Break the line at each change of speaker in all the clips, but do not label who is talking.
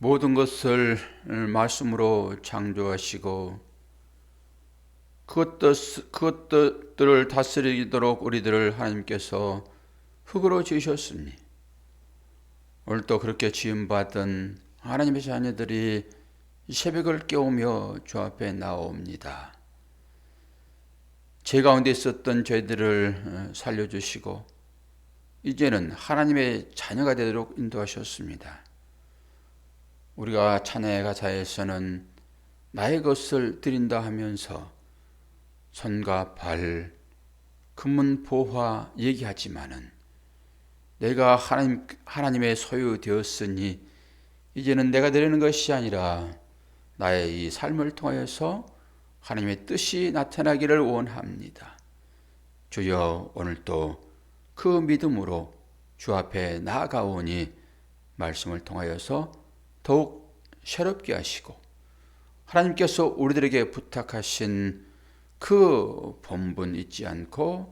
모든 것을 말씀으로 창조하시고 그것들, 그것들을 다스리도록 우리들을 하나님께서 흙으로 지으셨으니 오늘도 그렇게 지음받은 하나님의 자녀들이 새벽을 깨우며 주 앞에 나옵니다. 제 가운데 있었던 죄들을 살려주시고 이제는 하나님의 자녀가 되도록 인도하셨습니다. 우리가 찬양의 가사에서는 나의 것을 드린다 하면서 손과 발, 금문 보화 얘기하지만은 내가 하나님, 하나님의 소유 되었으니 이제는 내가 드리는 것이 아니라 나의 이 삶을 통하여서 하나님의 뜻이 나타나기를 원합니다. 주여 오늘도 그 믿음으로 주 앞에 나아가오니 말씀을 통하여서 더욱 새롭게 하시고 하나님께서 우리들에게 부탁하신 그 본분 잊지 않고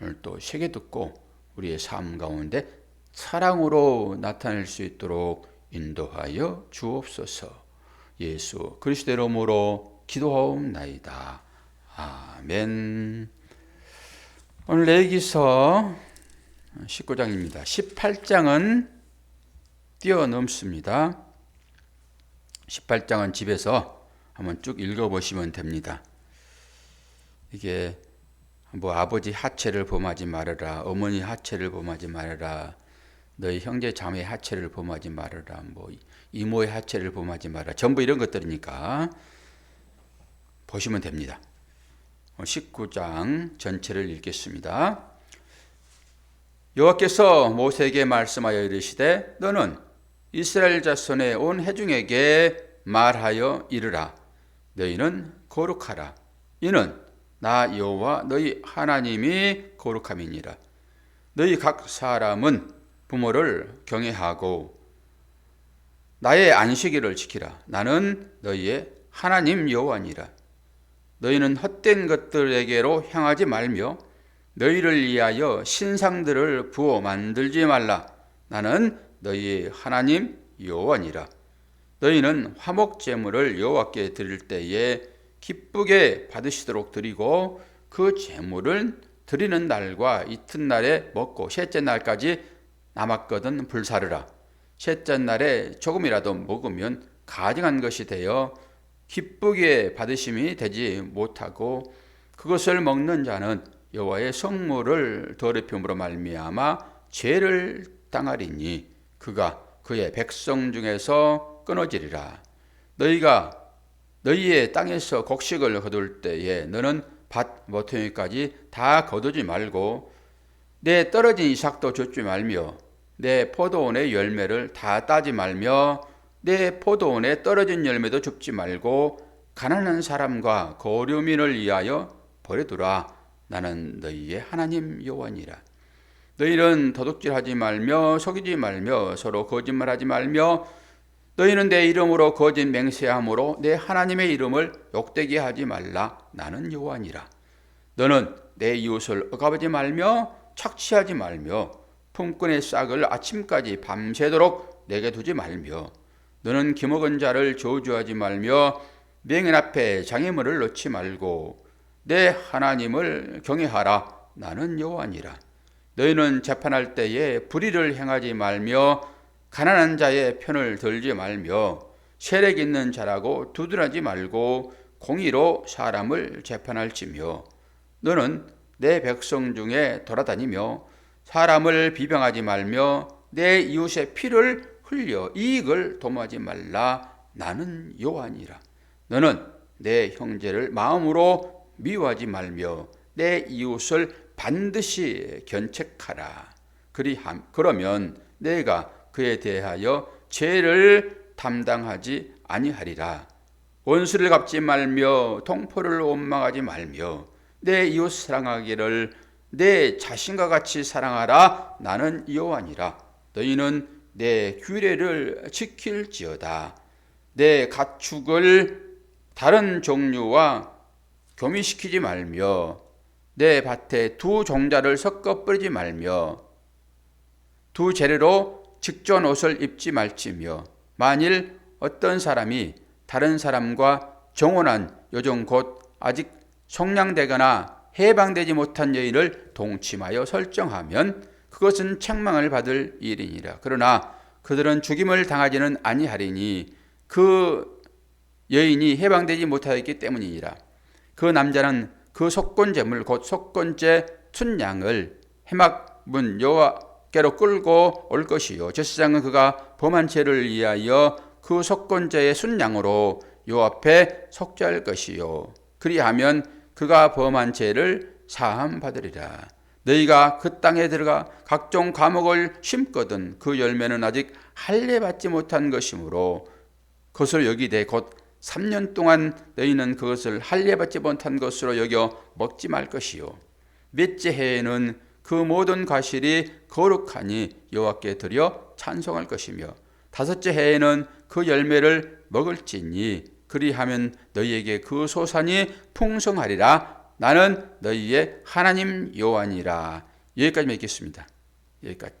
오늘 또 세계 듣고 우리의 삶 가운데 사랑으로 나타낼 수 있도록 인도하여 주옵소서. 예수 그리스도의 이름으로 기도하옵나이다. 아멘. 오늘 레기서 19장입니다. 18장은 뛰어넘습니다. 18장은 집에서 한번 쭉 읽어보시면 됩니다. 이게 뭐 아버지 하체를 범하지 말아라, 어머니 하체를 범하지 말아라, 너희 형제 자매 하체를 범하지 말아라, 뭐 이모의 하체를 범하지 말아라, 전부 이런 것들이니까 보시면 됩니다. 19장 전체를 읽겠습니다. 여호와께서 모세에게 말씀하여 이르시되 너는 이스라엘 자손의 온 회중에게 말하여 이르라. 너희는 거룩하라. 이는 나 여호와 너희 하나님이 거룩함이니라. 너희 각 사람은 부모를 경외하고 나의 안식일을 지키라. 나는 너희의 하나님 여호와니라. 너희는 헛된 것들에게로 향하지 말며 너희를 위하여 신상들을 부어 만들지 말라. 나는 너희 하나님 여호와니라. 너희는 화목 제물을 여호와께 드릴 때에 기쁘게 받으시도록 드리고 그 제물을 드리는 날과 이튿날에 먹고 셋째 날까지 남았거든 불사르라. 셋째 날에 조금이라도 먹으면 가증한 것이 되어 기쁘게 받으심이 되지 못하고 그것을 먹는 자는 여호와의 성물을 더럽힘으로 말미암아 죄를 당하리니 그가 그의 백성 중에서 끊어지리라. 너희가 너희의 땅에서 곡식을 거둘 때에 너는 밭 모퉁이까지 다 거두지 말고 내 떨어진 이삭도 줍지 말며 내 포도원의 열매를 다 따지 말며 내 포도원에 떨어진 열매도 줍지 말고 가난한 사람과 고류민을 위하여 버려두라. 나는 너희의 하나님 여호와니라. 너희는 도둑질하지 말며 속이지 말며 서로 거짓말하지 말며 너희는 내 이름으로 거짓 맹세함으로 내 하나님의 이름을 욕되게 하지 말라. 나는 여호와니라. 너는 내 이웃을 억압하지 말며 착취하지 말며 품꾼의 싹을 아침까지 밤새도록 내게 두지 말며 너는 기먹은 자를 저주하지 말며 명인 앞에 장애물을 놓지 말고 내 하나님을 경외하라. 나는 여호와니라. 너희는 재판할 때에 불의를 행하지 말며 가난한 자의 편을 들지 말며 세력 있는 자라고 두둔하지 말고 공의로 사람을 재판할지며 너는 내 백성 중에 돌아다니며 사람을 비방하지 말며 내 이웃의 피를 흘려 이익을 도모하지 말라. 나는 여호와니라. 너는 내 형제를 마음으로 미워하지 말며 내 이웃을 반드시 견책하라. 그리함 그러면 내가 그에 대하여 죄를 담당하지 아니하리라. 원수를 갚지 말며 통포를 원망하지 말며 내 이웃 사랑하기를 내 자신과 같이 사랑하라. 나는 여호와니라. 너희는 내 규례를 지킬지어다. 내 가축을 다른 종류와 교미시키지 말며 내 밭에 두 종자를 섞어 뿌리지 말며 두 재료로 직전 옷을 입지 말지며 만일 어떤 사람이 다른 사람과 정혼한 요정 곧 아직 성량되거나 해방되지 못한 여인을 동침하여 설정하면 그것은 책망을 받을 일이니라. 그러나 그들은 죽임을 당하지는 아니하리니 그 여인이 해방되지 못하였기 때문이니라. 그 남자는 그 속건제물 곧 속건제 춘양을 해막 문 여호와께로 끌고 올 것이요. 제사장은 그가 범한 죄를 위하여 그 속건제의 순양으로 요 앞에 속죄할 것이요. 그리하면 그가 범한 죄를 사함 받으리라. 너희가 그 땅에 들어가 각종 과목을 심거든 그 열매는 아직 할례 받지 못한 것이므로 그것을 여기되 곧 3년 동안 너희는 그것을 할례 받지 못한 것으로 여겨 먹지 말 것이요. 넷째 해에는 그 모든 과실이 거룩하니 여호와께 드려 찬송할 것이며 다섯째 해에는 그 열매를 먹을지니 그리하면 너희에게 그 소산이 풍성하리라. 나는 너희의 하나님 여호와니라. 여기까지 맺겠습니다. 여기까지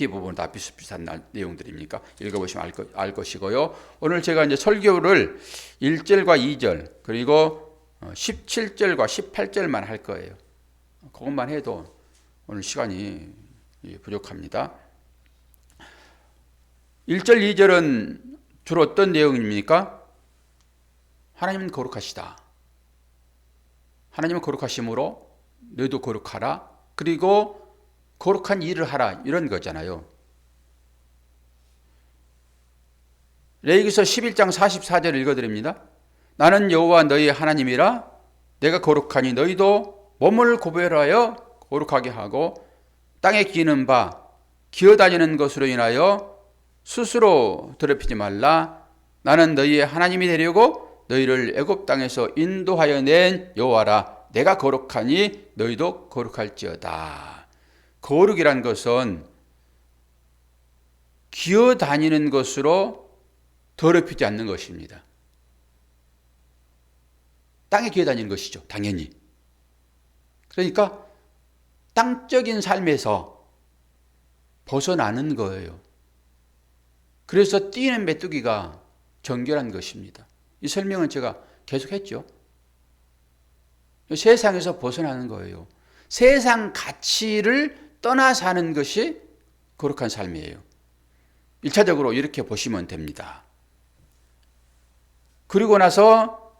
뒷부분 다 비슷비슷한 내용들입니까? 읽어보시면 알, 것, 알 것이고요. 오늘 제가 이제 설교를 1절과 2절 그리고 17절과 18절만 할 거예요. 그것만 해도 오늘 시간이 부족합니다. 1절, 2절은 주로 어떤 내용입니까? 하나님은 거룩하시다. 하나님은 거룩하심으로 너희도 거룩하라. 그리고 거룩한 일을 하라. 이런 거잖아요. 레이기서 11장 44절 읽어드립니다. 나는 여호와 너희 하나님이라 내가 거룩하니 너희도 몸을 고별하여 거룩하게 하고 땅에 기는 바 기어다니는 것으로 인하여 스스로 더럽히지 말라. 나는 너희의 하나님이 되려고 너희를 애굽 땅에서 인도하여 낸 여호와라. 내가 거룩하니 너희도 거룩할지어다. 거룩이란 것은 기어 다니는 것으로 더럽히지 않는 것입니다. 땅에 기어 다니는 것이죠. 당연히. 그러니까 땅적인 삶에서 벗어나는 거예요. 그래서 뛰는 메뚜기가 정결한 것입니다. 이 설명은 제가 계속 했죠. 세상에서 벗어나는 거예요. 세상 가치를 떠나 사는 것이 거룩한 삶이에요. 1차적으로 이렇게 보시면 됩니다. 그리고 나서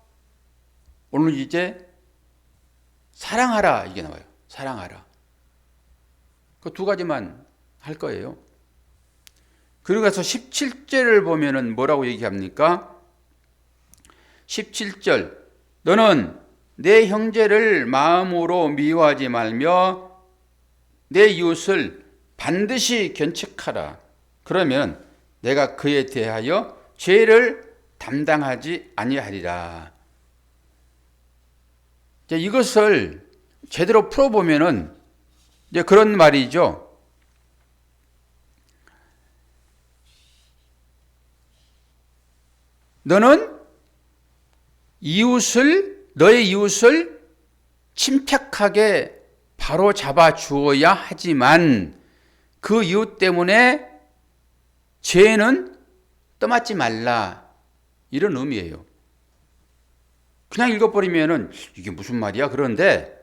오늘 이제 사랑하라 이게 나와요. 사랑하라. 그 두 가지만 할 거예요. 그리고 나서 17절을 보면은 뭐라고 얘기합니까? 17절. 너는 내 형제를 마음으로 미워하지 말며 내 이웃을 반드시 견책하라. 그러면 내가 그에 대하여 죄를 담당하지 아니하리라. 이것을 제대로 풀어보면은 이제 그런 말이죠. 너는 이웃을 너의 이웃을 침착하게 바로 잡아 주어야 하지만 그 이웃 때문에 죄는 떠맡지 말라 이런 의미예요. 그냥 읽어버리면은 이게 무슨 말이야? 그런데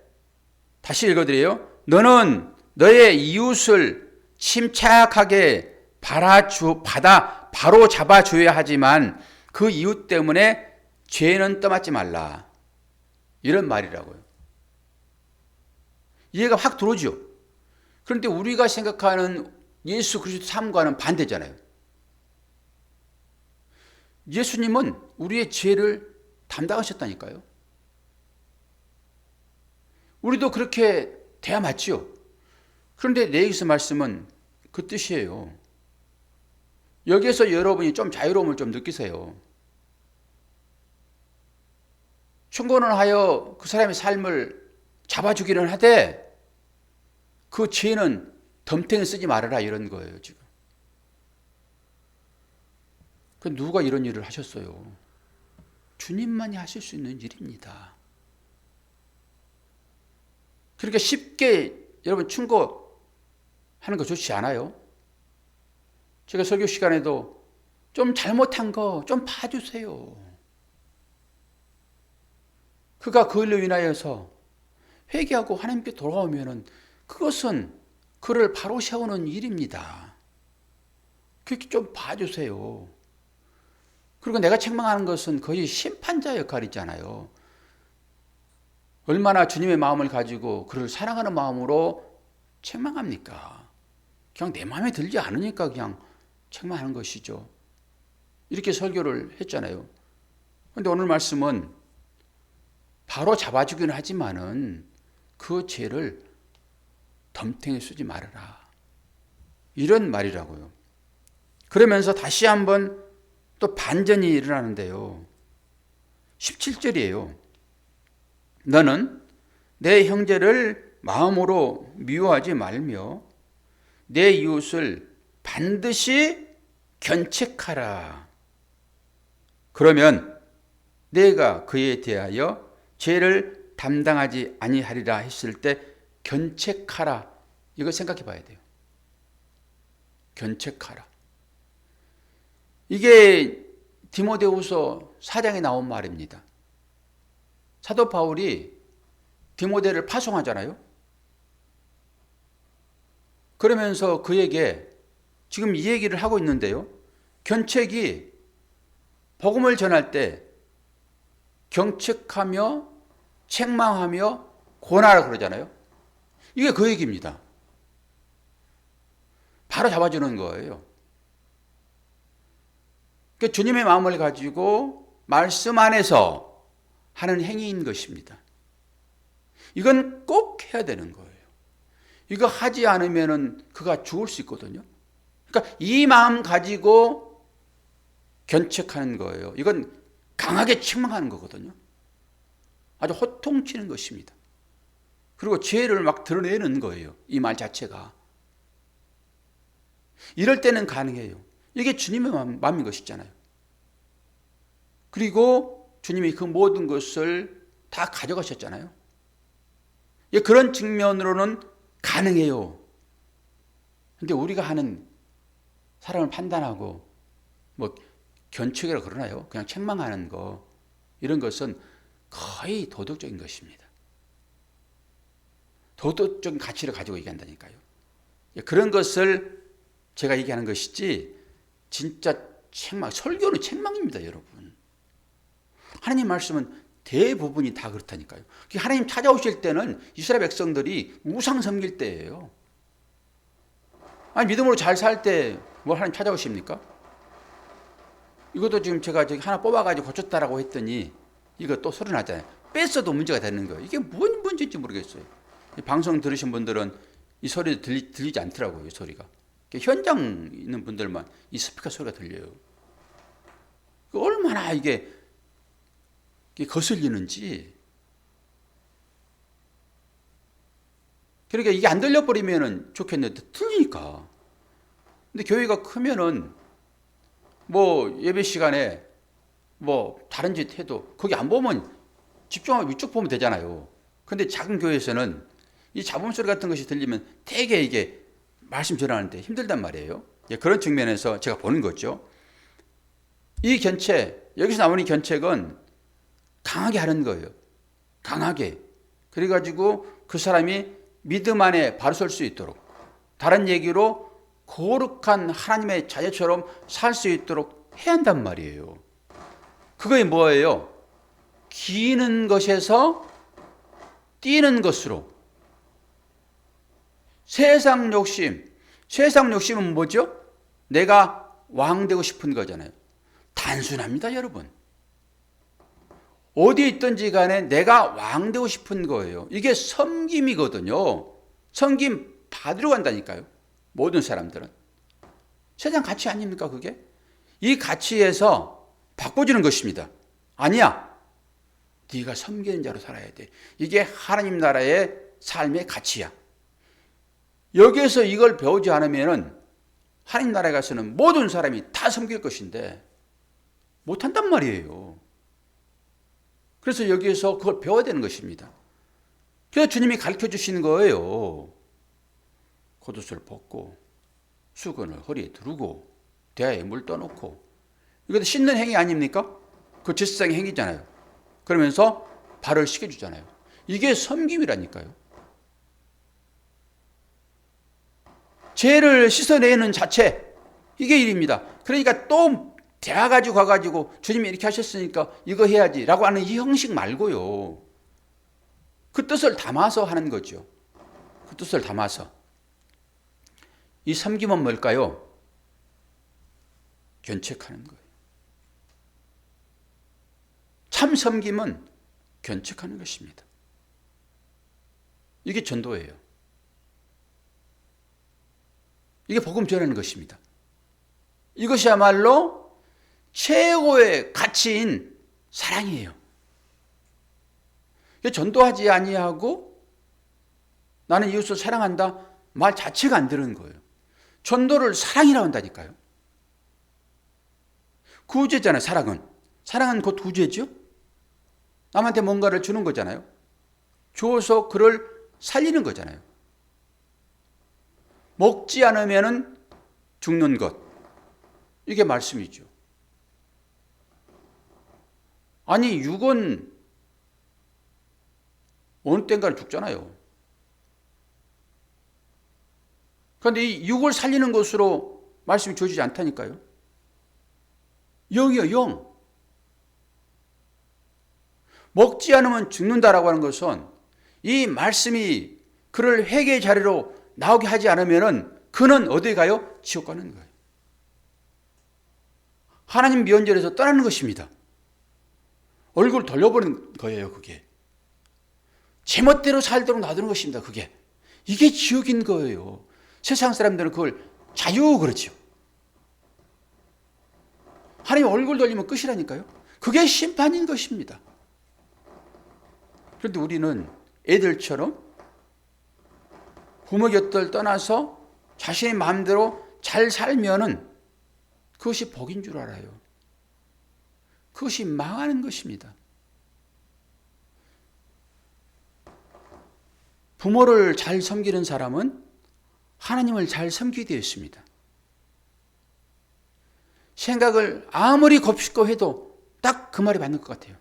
다시 읽어드려요. 너는 너의 이웃을 침착하게 받아주, 받아 바로 잡아줘야 하지만 그 이웃 때문에 죄는 떠맡지 말라. 이런 말이라고요. 이해가 확 들어오죠. 그런데 우리가 생각하는 예수 그리스도 삶과는 반대잖아요. 예수님은 우리의 죄를 담당하셨다니까요. 우리도 그렇게 돼야 맞지요. 그런데 레이기스 말씀은 그 뜻이에요. 여기에서 여러분이 좀 자유로움을 좀 느끼세요. 충고는 하여 그 사람의 삶을 잡아주기는 하되 그 죄는 덤탱이 쓰지 말아라 이런 거예요 지금. 그 누가 이런 일을 하셨어요? 주님만이 하실 수 있는 일입니다. 그러니까 쉽게 여러분 충고하는 거 좋지 않아요? 제가 설교 시간에도 좀 잘못한 거 좀 봐주세요. 그가 그 일로 인하여서 회개하고 하나님께 돌아오면은 그것은 그를 바로 세우는 일입니다. 그렇게 좀 봐주세요. 그리고 내가 책망하는 것은 거의 심판자 역할이잖아요. 얼마나 주님의 마음을 가지고 그를 사랑하는 마음으로 책망합니까? 그냥 내 마음에 들지 않으니까 그냥 책망하는 것이죠. 이렇게 설교를 했잖아요. 근데 오늘 말씀은 바로 잡아주기는 하지만은 그 죄를 덤탱이 쓰지 말아라. 이런 말이라고요. 그러면서 다시 한번 또 반전이 일어나는데요. 17절이에요. 너는 내 형제를 마음으로 미워하지 말며 내 이웃을 반드시 견책하라. 그러면 내가 그에 대하여 죄를 담당하지 아니하리라 했을 때 견책하라. 이거 생각해 봐야 돼요. 견책하라. 이게 디모데후서 4장에 나온 말입니다. 사도 바울이 디모데를 파송하잖아요. 그러면서 그에게 지금 이 얘기를 하고 있는데요. 견책이 복음을 전할 때 경책하며 책망하며 권하라 그러잖아요. 이게 그 얘기입니다. 바로 잡아주는 거예요. 그 주님의 마음을 가지고 말씀 안에서 하는 행위인 것입니다. 이건 꼭 해야 되는 거예요. 이거 하지 않으면은 그가 죽을 수 있거든요. 그러니까 이 마음 가지고 견책하는 거예요. 이건 강하게 책망하는 거거든요. 아주 호통치는 것입니다. 그리고 죄를 막 드러내는 거예요. 이 말 자체가. 이럴 때는 가능해요. 이게 주님의 마음인 것이잖아요. 그리고 주님이 그 모든 것을 다 가져가셨잖아요. 예, 그런 측면으로는 가능해요. 근데 우리가 하는 사람을 판단하고 뭐 견책이라 그러나요? 그냥 책망하는 거 이런 것은 거의 도덕적인 것입니다. 도덕적인 가치를 가지고 얘기한다니까요. 예, 그런 것을 제가 얘기하는 것이지 진짜 책망 설교는 책망입니다, 여러분. 하나님 말씀은 대부분이 다 그렇다니까요. 하나님 찾아오실 때는 이스라엘 백성들이 우상 섬길 때예요. 아니 믿음으로 잘 살 때 뭘 하나님 찾아오십니까? 이것도 지금 제가 저기 하나 뽑아가지고 고쳤다라고 했더니 이거 또 소리 나잖아요. 뺐어도 문제가 되는 거예요. 이게 뭔 문제인지 모르겠어요. 방송 들으신 분들은 이 소리 들리, 들리지 않더라고요. 이 소리가. 현장 있는 분들만 이 스피커 소리가 들려요. 얼마나 이게 거슬리는지. 그러니까 이게 안 들려버리면 좋겠는데 틀리니까. 근데 교회가 크면은 뭐 예배 시간에 뭐 다른 짓 해도 거기 안 보면 집중하고 위쪽 보면 되잖아요. 근데 작은 교회에서는 이 잡음 소리 같은 것이 들리면 되게 이게 말씀 전하는데 힘들단 말이에요. 예, 그런 측면에서 제가 보는 거죠. 이 견책, 여기서 나오는 견책은 강하게 하는 거예요. 강하게. 그래가지고 그 사람이 믿음 안에 바로 설 수 있도록. 다른 얘기로 거룩한 하나님의 자녀처럼 살 수 있도록 해야 한단 말이에요. 그게 뭐예요? 기는 것에서 뛰는 것으로. 세상 욕심. 세상 욕심은 뭐죠? 내가 왕 되고 싶은 거잖아요. 단순합니다, 여러분. 어디에 있든지 간에 내가 왕 되고 싶은 거예요. 이게 섬김이거든요. 섬김 받으러 간다니까요. 모든 사람들은. 세상 가치 아닙니까, 그게? 이 가치에서 바꿔주는 것입니다. 아니야. 네가 섬기는 자로 살아야 돼. 이게 하나님 나라의 삶의 가치야. 여기에서 이걸 배우지 않으면은 하나님 나라에 가서는 모든 사람이 다 섬길 것인데 못한단 말이에요. 그래서 여기에서 그걸 배워야 되는 것입니다. 그래서 주님이 가르쳐 주시는 거예요. 겉옷을 벗고 수건을 허리에 두르고 대야에 물 떠놓고 이것도 씻는 행위 아닙니까? 그 질서상 행위잖아요. 그러면서 발을 씻겨주잖아요. 이게 섬김이라니까요. 죄를 씻어내는 자체 이게 일입니다. 그러니까 또 대화 가지고 가가지고 주님이 이렇게 하셨으니까 이거 해야지라고 하는 이 형식 말고요. 그 뜻을 담아서 하는 거죠. 그 뜻을 담아서 이 섬김은 뭘까요? 견책하는 거예요. 참 섬김은 견책하는 것입니다. 이게 전도예요. 이게 복음 전하는 것입니다. 이것이야말로 최고의 가치인 사랑이에요. 전도하지 아니하고 나는 이웃을 사랑한다 말 자체가 안 되는 거예요. 전도를 사랑이라고 한다니까요. 구제잖아요, 사랑은. 사랑은 곧 구제죠? 남한테 뭔가를 주는 거잖아요. 주어서 그를 살리는 거잖아요. 먹지 않으면 죽는 것. 이게 말씀이죠. 아니, 육은 어느 땐가는 죽잖아요. 그런데 이 육을 살리는 것으로 말씀이 주어지지 않다니까요. 영이요, 영. 먹지 않으면 죽는다라고 하는 것은 이 말씀이 그를 회개의 자리로 나오게 하지 않으면은 그는 어디에 가요? 지옥 가는 거예요. 하나님 미원절에서 떠나는 것입니다. 얼굴 돌려보는 거예요, 그게. 제멋대로 살도록 놔두는 것입니다, 그게. 이게 지옥인 거예요. 세상 사람들은 그걸 자유 그렇죠. 하나님 얼굴 돌리면 끝이라니까요. 그게 심판인 것입니다. 그런데 우리는 애들처럼 부모 곁을 떠나서 자신의 마음대로 잘 살면은 그것이 복인 줄 알아요. 그것이 망하는 것입니다. 부모를 잘 섬기는 사람은 하나님을 잘 섬기게 되어 있습니다. 생각을 아무리 곱씹고 해도 딱 그 말이 맞는 것 같아요.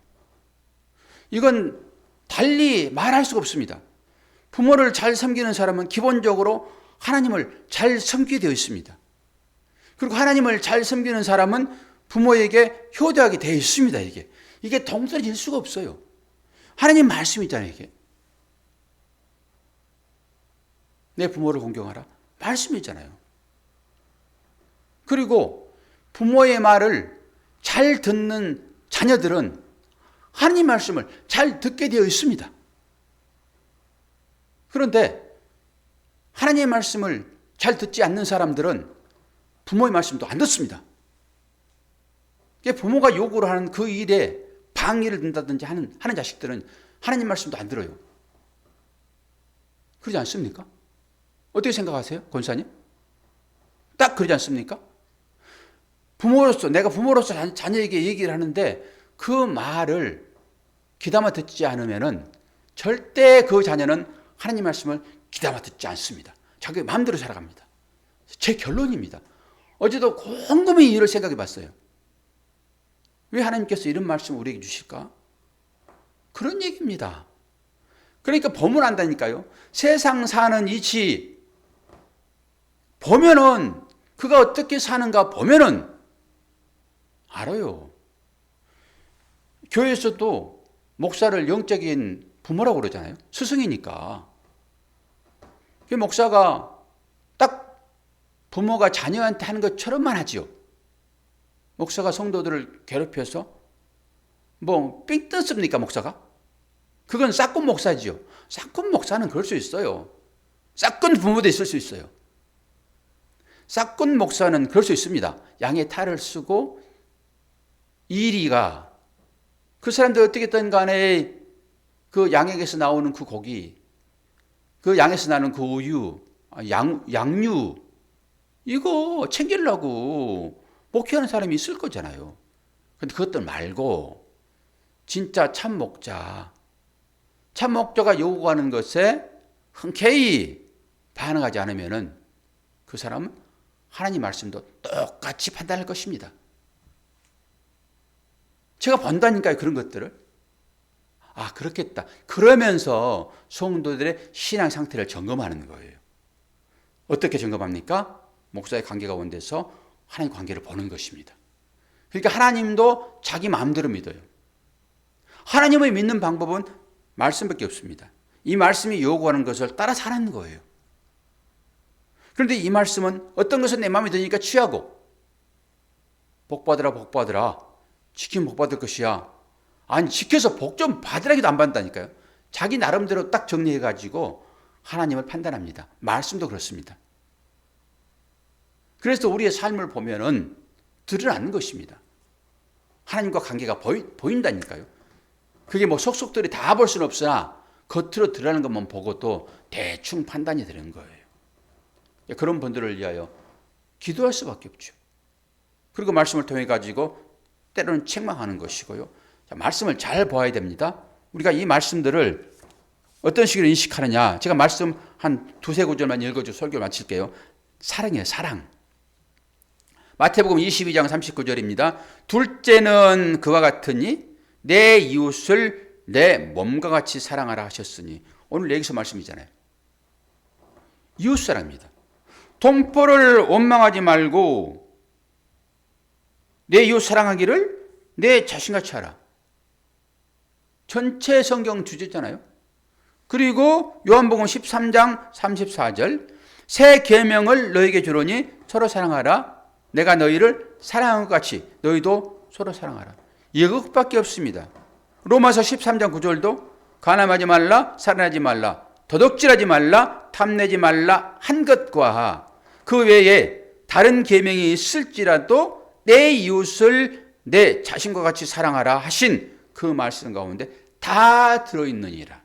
이건 달리 말할 수가 없습니다. 부모를 잘 섬기는 사람은 기본적으로 하나님을 잘 섬기게 되어 있습니다. 그리고 하나님을 잘 섬기는 사람은 부모에게 효도하게 되어 있습니다. 이게 이게 동떨어질 수가 없어요. 하나님 말씀이잖아요. 이게 내 부모를 공경하라 말씀이잖아요. 그리고 부모의 말을 잘 듣는 자녀들은 하나님 말씀을 잘 듣게 되어 있습니다. 그런데 하나님의 말씀을 잘 듣지 않는 사람들은 부모의 말씀도 안 듣습니다. 부모가 요구를 하는 그 일에 방해를 든다든지 하는, 하는 자식들은 하나님 말씀도 안 들어요. 그러지 않습니까? 어떻게 생각하세요? 권사님? 딱 그러지 않습니까? 부모로서, 내가 부모로서 자녀에게 얘기를 하는데 그 말을 귀담아 듣지 않으면은 절대 그 자녀는 하나님 말씀을 귀담아 듣지 않습니다. 자기 마음대로 살아갑니다. 제 결론입니다. 어제도 곰곰이 이를 생각해 봤어요. 왜 하나님께서 이런 말씀을 우리에게 주실까? 그런 얘기입니다. 그러니까 보면 안다니까요. 세상 사는 이치 보면은 그가 어떻게 사는가 보면은 알아요. 교회에서도 목사를 영적인 부모라고 그러잖아요. 스승이니까. 그 목사가 딱 부모가 자녀한테 하는 것처럼만 하지요. 목사가 성도들을 괴롭혀서 뭐삥 뜯습니까 목사가? 그건 싹군 목사지요. 싹군 목사는 그럴 수 있어요. 싹군 부모도 있을 수 있어요. 싹군 목사는 그럴 수 있습니다. 양의 탈을 쓰고 이리가 그 사람들 어떻게든 간에 그 양에게서 나오는 그 고기, 그 양에서 나는 그 우유, 아, 양, 양유, 이거 챙기려고 목회하는 사람이 있을 거잖아요. 근데 그것들 말고, 진짜 참 목자, 참 목자가 요구하는 것에 흔쾌히 반응하지 않으면은 그 사람은 하나님 말씀도 똑같이 판단할 것입니다. 제가 본다니까요, 그런 것들을. 아, 그렇겠다. 그러면서 성도들의 신앙 상태를 점검하는 거예요. 어떻게 점검합니까? 목사의 관계가 원돼서 하나님 관계를 보는 것입니다. 그러니까 하나님도 자기 마음대로 믿어요. 하나님을 믿는 방법은 말씀밖에 없습니다. 이 말씀이 요구하는 것을 따라 사는 거예요. 그런데 이 말씀은 어떤 것은 내 마음에 드니까 취하고 복 받으라 복 받으라 지키면 복 받을 것이야. 아니 지켜서 복 좀 받으라기도 안 받는다니까요. 자기 나름대로 딱 정리해 가지고 하나님을 판단합니다. 말씀도 그렇습니다. 그래서 우리의 삶을 보면은 드러나는 것입니다. 하나님과 관계가 보이, 보인다니까요. 그게 뭐 속속들이 다 볼 수는 없으나 겉으로 드러나는 것만 보고도 대충 판단이 되는 거예요. 그런 분들을 위하여 기도할 수밖에 없죠. 그리고 말씀을 통해 가지고 때로는 책망하는 것이고요. 자, 말씀을 잘 보아야 됩니다. 우리가 이 말씀들을 어떤 식으로 인식하느냐. 제가 말씀 한 두세 구절만 읽어주 설교 마칠게요. 사랑이에요, 사랑. 마태복음 22장 39절입니다. 둘째는 그와 같으니 내 이웃을 내 몸과 같이 사랑하라 하셨으니 오늘 여기서 말씀이잖아요. 이웃 사랑입니다. 동포를 원망하지 말고 내 이웃 사랑하기를 내 자신같이 하라. 전체 성경 주제잖아요. 그리고 요한복음 13장 34절 새 계명을 너에게 주노니 서로 사랑하라. 내가 너희를 사랑한 것 같이 너희도 서로 사랑하라. 이것밖에 없습니다. 로마서 13장 9절도 가늠하지 말라, 살인하지 말라, 도덕질하지 말라, 탐내지 말라 한 것과 그 외에 다른 계명이 있을지라도 내 이웃을 내 자신과 같이 사랑하라 하신 그 말씀 가운데 다 들어있느니라.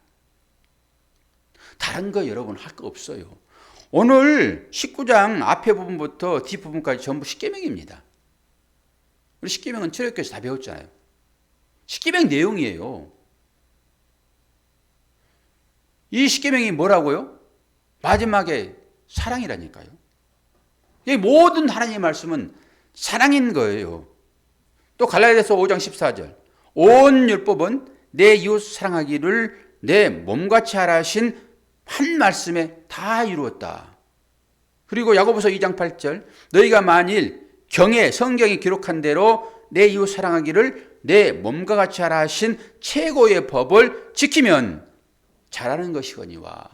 다른 거 여러분 할 거 없어요. 오늘 19장 앞에 부분부터 뒷부분까지 전부 십계명입니다. 우리 십계명은 출애굽에서 다 배웠잖아요. 십계명 내용이에요. 이 십계명이 뭐라고요? 마지막에 사랑이라니까요. 이 모든 하나님의 말씀은 사랑인 거예요. 또 갈라디아서 5장 14절. 온 율법은 내 이웃 사랑하기를 내 몸같이 하라 하신 한 말씀에 다 이루었다. 그리고 야고보서 2장 8절. 너희가 만일 경에 성경이 기록한 대로 내 이웃 사랑하기를 내 몸과 같이 하라 하신 최고의 법을 지키면 잘하는 것이거니와.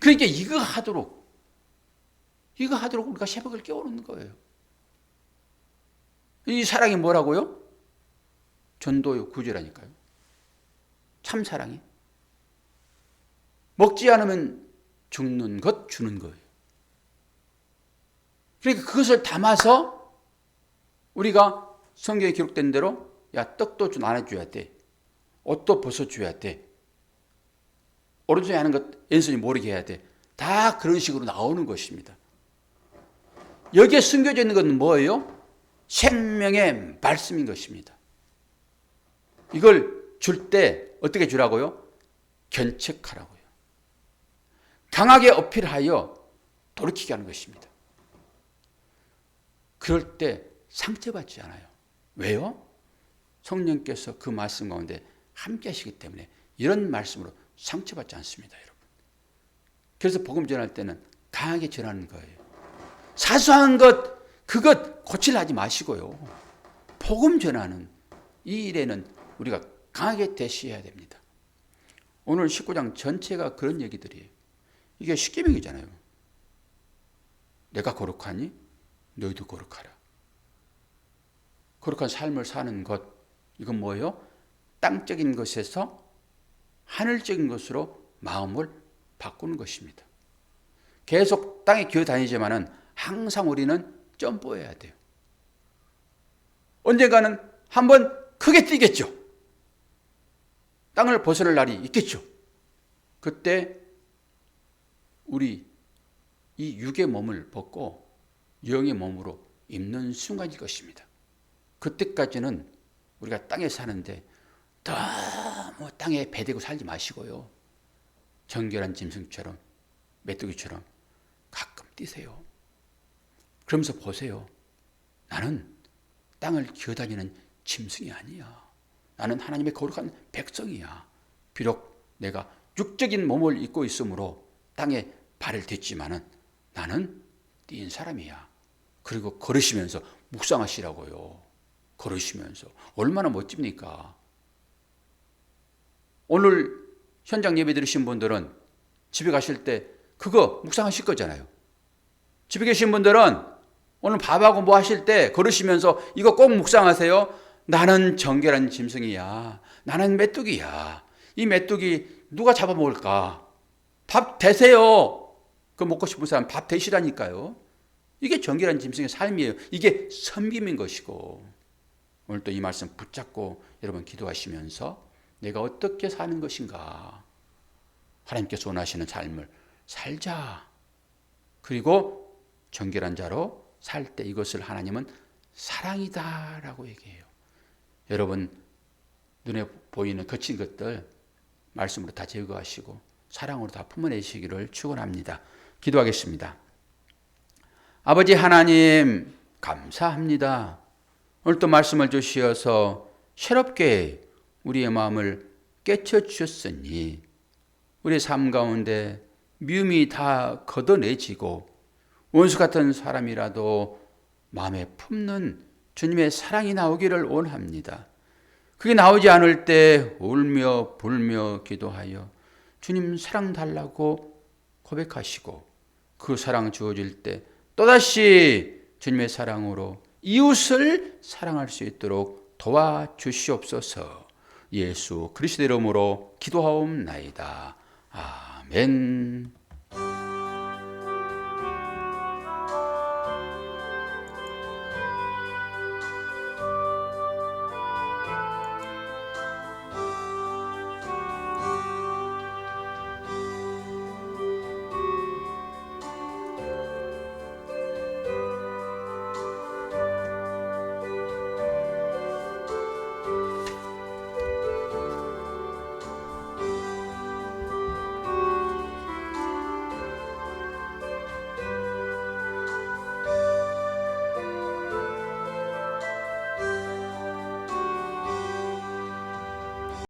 그러니까 이거 하도록 이거 하도록 우리가 새벽을 깨우는 거예요. 이 사랑이 뭐라고요? 전도요 구제라니까요. 참 사랑이. 먹지 않으면 죽는 것 주는 거예요. 그러니까 그것을 담아서 우리가 성경에 기록된 대로 야 떡도 나눠줘야 돼. 옷도 벗어줘야 돼. 오른손에 하는 것 왼손이 모르게 해야 돼. 다 그런 식으로 나오는 것입니다. 여기에 숨겨져 있는 건 뭐예요? 생명의 말씀인 것입니다. 이걸 줄 때 어떻게 주라고요? 견책하라고요. 강하게 어필하여 돌이키게 하는 것입니다. 그럴 때 상처받지 않아요. 왜요? 성령께서 그 말씀 가운데 함께 하시기 때문에 이런 말씀으로 상처받지 않습니다, 여러분. 그래서 복음 전할 때는 강하게 전하는 거예요. 사소한 것, 그것 고칠 하지 마시고요. 복음 전하는 이 일에는 우리가 강하게 대시해야 됩니다. 오늘 19장 전체가 그런 얘기들이에요. 이게 십계명이잖아요. 내가 거룩하니 너희도 거룩하라. 거룩한 삶을 사는 것 이건 뭐예요? 땅적인 것에서 하늘적인 것으로 마음을 바꾸는 것입니다. 계속 땅에 기어 다니지만은 항상 우리는 점프해야 돼요. 언젠가는 한번 크게 뛰겠죠. 땅을 벗어날 날이 있겠죠. 그때 우리 이 육의 몸을 벗고 영의 몸으로 입는 순간일 것입니다. 그때까지는 우리가 땅에 사는데 너무 땅에 배대고 살지 마시고요. 정결한 짐승처럼 메뚜기처럼 가끔 뛰세요. 그러면서 보세요. 나는 땅을 기어다니는 짐승이 아니야. 나는 하나님의 거룩한 백성이야. 비록 내가 육적인 몸을 입고 있으므로 땅에 발을 댔지만은 나는 뛴 사람이야. 그리고 걸으시면서 묵상하시라고요. 걸으시면서 얼마나 멋집니까? 오늘 현장 예배 들으신 분들은 집에 가실 때 그거 묵상하실 거잖아요. 집에 계신 분들은 오늘 밥하고 뭐 하실 때 걸으시면서 이거 꼭 묵상하세요. 나는 정결한 짐승이야. 나는 메뚜기야. 이 메뚜기 누가 잡아먹을까? 밥 대세요. 그 먹고 싶은 사람 밥 대시라니까요. 이게 정결한 짐승의 삶이에요. 이게 섬김인 것이고 오늘 또 이 말씀 붙잡고 여러분 기도하시면서 내가 어떻게 사는 것인가 하나님께서 원하시는 삶을 살자. 그리고 정결한 자로 살 때 이것을 하나님은 사랑이다라고 얘기해요. 여러분 눈에 보이는 거친 것들 말씀으로 다 제거하시고 사랑으로 다 품어내시기를 축원합니다. 기도하겠습니다. 아버지 하나님 감사합니다. 오늘 또 말씀을 주시어서 새롭게 우리의 마음을 깨쳐 주셨으니 우리 삶 가운데 미움이 다 걷어내지고 원수 같은 사람이라도 마음에 품는 주님의 사랑이 나오기를 원합니다. 그게 나오지 않을 때 울며 불며 기도하여 주님 사랑 달라고 고백하시고 그 사랑 주어질 때 또다시 주님의 사랑으로 이웃을 사랑할 수 있도록 도와주시옵소서 예수 그리스도 이름으로 기도하옵나이다. 아멘.